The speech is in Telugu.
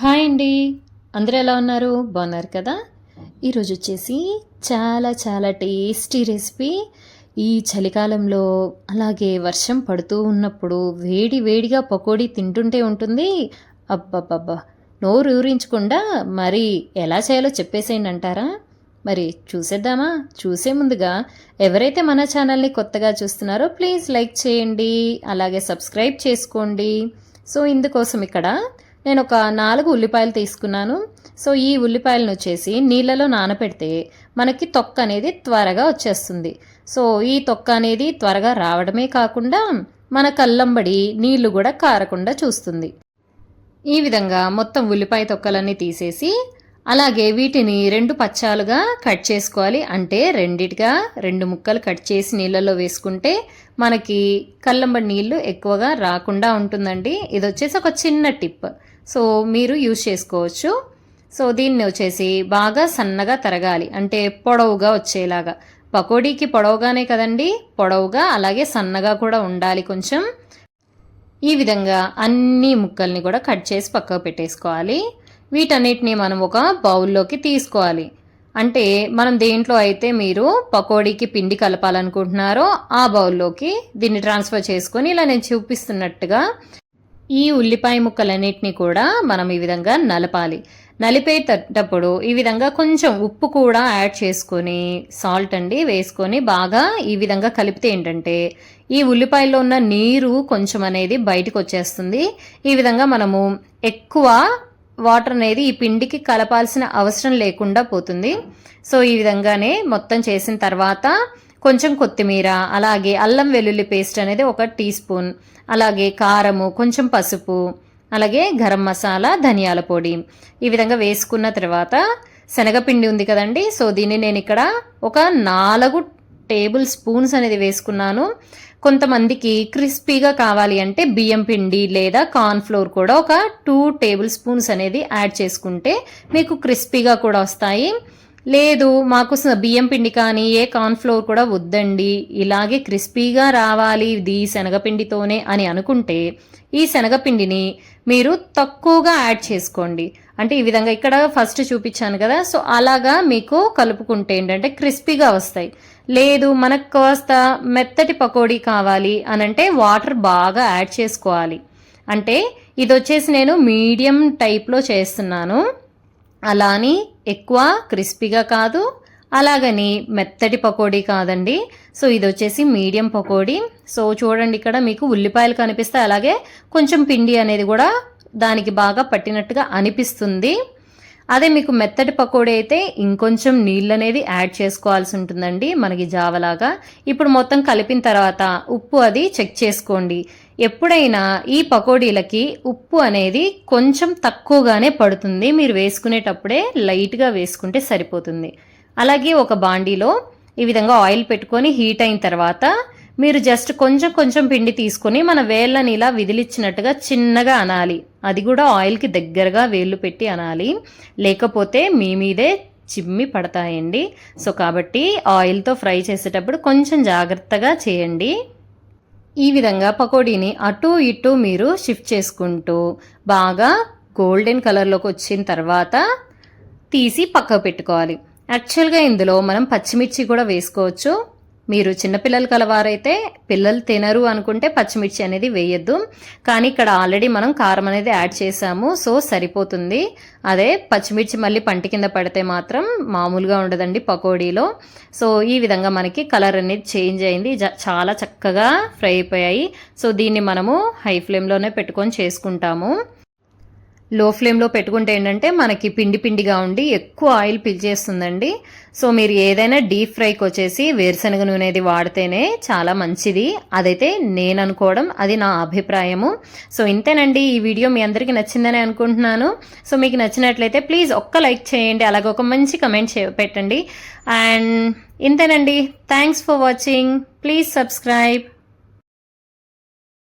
హాయ్ అండి. అందరూ ఎలా ఉన్నారు? బాగున్నారు కదా? ఈరోజు వచ్చేసి చాలా చాలా టేస్టీ రెసిపీ. ఈ చలికాలంలో అలాగే వర్షం పడుతూ ఉన్నప్పుడు వేడి వేడిగా పకోడీ తింటుంటే ఉంటుంది. అబ్బబ్బబ్బా! నోరు ఊరించకుండా మరి ఎలా చేయాలో చెప్పేసేయండి అంటారా? మరి చూసేద్దామా? చూసే ముందుగా ఎవరైతే మన ఛానల్ని కొత్తగా చూస్తున్నారో ప్లీజ్ లైక్ చేయండి. అలాగే సబ్స్క్రైబ్ చేసుకోండి. సో ఇందుకోసం ఇక్కడ నేను ఒక నాలుగు ఉల్లిపాయలు తీసుకున్నాను. సో ఈ ఉల్లిపాయలను వచ్చేసి నీళ్ళలో నానపెడితే మనకి తొక్క అనేది త్వరగా వచ్చేస్తుంది. సో ఈ తొక్క అనేది త్వరగా రావడమే కాకుండా మన కల్లంబడి నీళ్ళు కూడా కారకుండా చూస్తుంది. ఈ విధంగా మొత్తం ఉల్లిపాయ తొక్కలన్నీ తీసేసి అలాగే వీటిని రెండు పచ్చాలుగా కట్ చేసుకోవాలి. అంటే రెండిటిగా రెండు ముక్కలు కట్ చేసి నీళ్ళలో వేసుకుంటే మనకి కల్లంబడి నీళ్ళు ఎక్కువగా రాకుండా ఉంటుందండి. ఇది వచ్చేసి ఒక చిన్న టిప్. సో మీరు యూజ్ చేసుకోవచ్చు. సో దీన్ని వచ్చేసి బాగా సన్నగా తరగాలి. అంటే పొడవుగా వచ్చేలాగా. పకోడీకి పొడవుగానే కదండి. పొడవుగా అలాగే సన్నగా కూడా ఉండాలి కొంచెం. ఈ విధంగా అన్ని ముక్కల్ని కూడా కట్ చేసి పక్కకు పెట్టేసుకోవాలి. వీటన్నిటిని మనం ఒక బౌల్లోకి తీసుకోవాలి. అంటే మనం దేంట్లో అయితే మీరు పకోడీకి పిండి కలపాలనుకుంటున్నారో ఆ బౌల్లోకి దీన్ని ట్రాన్స్ఫర్ చేసుకొని ఇలా నేను చూపిస్తున్నట్టుగా ఈ ఉల్లిపాయ ముక్కలన్నిటిని కూడా మనం ఈ విధంగా నలపాలి. నలిపేటప్పుడు ఈ విధంగా కొంచెం ఉప్పు కూడా యాడ్ చేసుకొని సాల్ట్ అండి వేసుకొని బాగా ఈ విధంగా కలిపితే ఏంటంటే ఈ ఉల్లిపాయలో ఉన్న నీరు కొంచెం అనేది బయటకు వచ్చేస్తుంది. ఈ విధంగా మనము ఎక్కువ వాటర్ అనేది ఈ పిండికి కలపాల్సిన అవసరం లేకుండా పోతుంది. సో ఈ విధంగానే మొత్తం చేసిన తర్వాత కొంచెం కొత్తిమీర అలాగే అల్లం వెల్లుల్లి పేస్ట్ అనేది ఒక టీ స్పూన్ అలాగే కారము కొంచెం పసుపు అలాగే గరం మసాలా ధనియాల పొడి. ఈ విధంగా వేసుకున్న తర్వాత శనగపిండి ఉంది కదండి. సో దీన్ని నేను ఇక్కడ ఒక నాలుగు టేబుల్ స్పూన్స్ అనేది వేసుకున్నాను. కొంతమందికి క్రిస్పీగా కావాలి అంటే బియ్యం పిండి లేదా కార్న్ ఫ్లోర్ కూడా ఒక టూ టేబుల్ స్పూన్స్ అనేది యాడ్ చేసుకుంటే మీకు క్రిస్పీగా కూడా వస్తాయి. లేదు మాకు బియ్యం పిండి కానీ ఏ కార్న్ఫ్లోర్ కూడా వద్దండి. ఇలాగే క్రిస్పీగా రావాలి ఇది శనగపిండితోనే అని అనుకుంటే ఈ శనగపిండిని మీరు తక్కువగా యాడ్ చేసుకోండి. అంటే ఈ విధంగా ఇక్కడ ఫస్ట్ చూపించాను కదా సో అలాగా మీకు కలుపుకుంటే ఏంటంటే క్రిస్పీగా వస్తాయి. లేదు మనకు కాస్త మెత్తటి పకోడీ కావాలి అని అంటే వాటర్ బాగా యాడ్ చేసుకోవాలి. అంటే ఇది వచ్చేసి నేను మీడియం టైప్లో చేస్తున్నాను. అలా అని ఎక్కువ క్రిస్పీగా కాదు అలాగని మెత్తటి పకోడీ కాదండి. సో ఇది వచ్చేసి మీడియం పకోడీ. సో చూడండి ఇక్కడ మీకు ఉల్లిపాయలు కనిపిస్తే అలాగే కొంచెం పిండి అనేది కూడా దానికి బాగా పట్టినట్టుగా అనిపిస్తుంది. అదే మీకు మెత్తటి పకోడీ అయితే ఇంకొంచెం నీళ్ళు అనేది యాడ్ చేసుకోవాల్సి ఉంటుందండి మనకి జావలాగా. ఇప్పుడు మొత్తం కలిపిన తర్వాత ఉప్పు అది చెక్ చేసుకోండి. ఎప్పుడైనా ఈ పకోడీలకి ఉప్పు అనేది కొంచెం తక్కువగానే పడుతుంది. మీరు వేసుకునేటప్పుడే లైట్గా వేసుకుంటే సరిపోతుంది. అలాగే ఒక బాండీలో ఈ విధంగా ఆయిల్ పెట్టుకొని హీట్ అయిన తర్వాత మీరు జస్ట్ కొంచెం కొంచెం పిండి తీసుకొని మన వేళ్ళని ఇలా విదిలిచ్చినట్టుగా చిన్నగా అనాలి. అది కూడా ఆయిల్కి దగ్గరగా వేళ్ళు పెట్టి అనాలి. లేకపోతే మీ మీదే చిమ్మి పడతాయండి. సో కాబట్టి ఆయిల్తో ఫ్రై చేసేటప్పుడు కొంచెం జాగ్రత్తగా చేయండి. ఈ విధంగా పకోడీని అటు ఇటు మీరు షిఫ్ట్ చేసుకుంటూ బాగా గోల్డెన్ కలర్లోకి వచ్చిన తర్వాత తీసి పక్కకు పెట్టుకోవాలి. యాక్చువల్గా ఇందులో మనం పచ్చిమిర్చి కూడా వేసుకోవచ్చు. మీరు చిన్నపిల్లలు కలవారైతే పిల్లలు తినరు అనుకుంటే పచ్చిమిర్చి అనేది వేయద్దు. కానీ ఇక్కడ ఆల్రెడీ మనం కారం అనేది యాడ్ చేసాము సో సరిపోతుంది. అదే పచ్చిమిర్చి మళ్ళీ పంటి కింద పడితే మాత్రం మామూలుగా ఉండదండి పకోడీలో. సో ఈ విధంగా మనకి కలర్ అనేది చేంజ్ అయింది. చాలా చక్కగా ఫ్రై అయిపోయాయి. సో దీన్ని మనము హై ఫ్లేమ్లోనే పెట్టుకొని చేసుకుంటాము. లో ఫ్లేమ్లో పెట్టుకుంటే ఏంటంటే మనకి పిండి పిండిగా ఉండి ఎక్కువ ఆయిల్ పిలిచేస్తుందండి సో మీరు ఏదైనా డీప్ ఫ్రైకి వచ్చేసి వేరుశనగ నూనె అది వాడితేనే చాలా మంచిది. అదైతే నేను అనుకోవడం అది నా అభిప్రాయము. సో ఇంతేనండి ఈ వీడియో మీ అందరికీ నచ్చిందని అనుకుంటున్నాను. సో మీకు నచ్చినట్లయితే ప్లీజ్ ఒక్క లైక్ చేయండి అలాగే ఒక మంచి కమెంట్ పెట్టండి. అండ్ ఇంతేనండి thanks for watching. Please subscribe.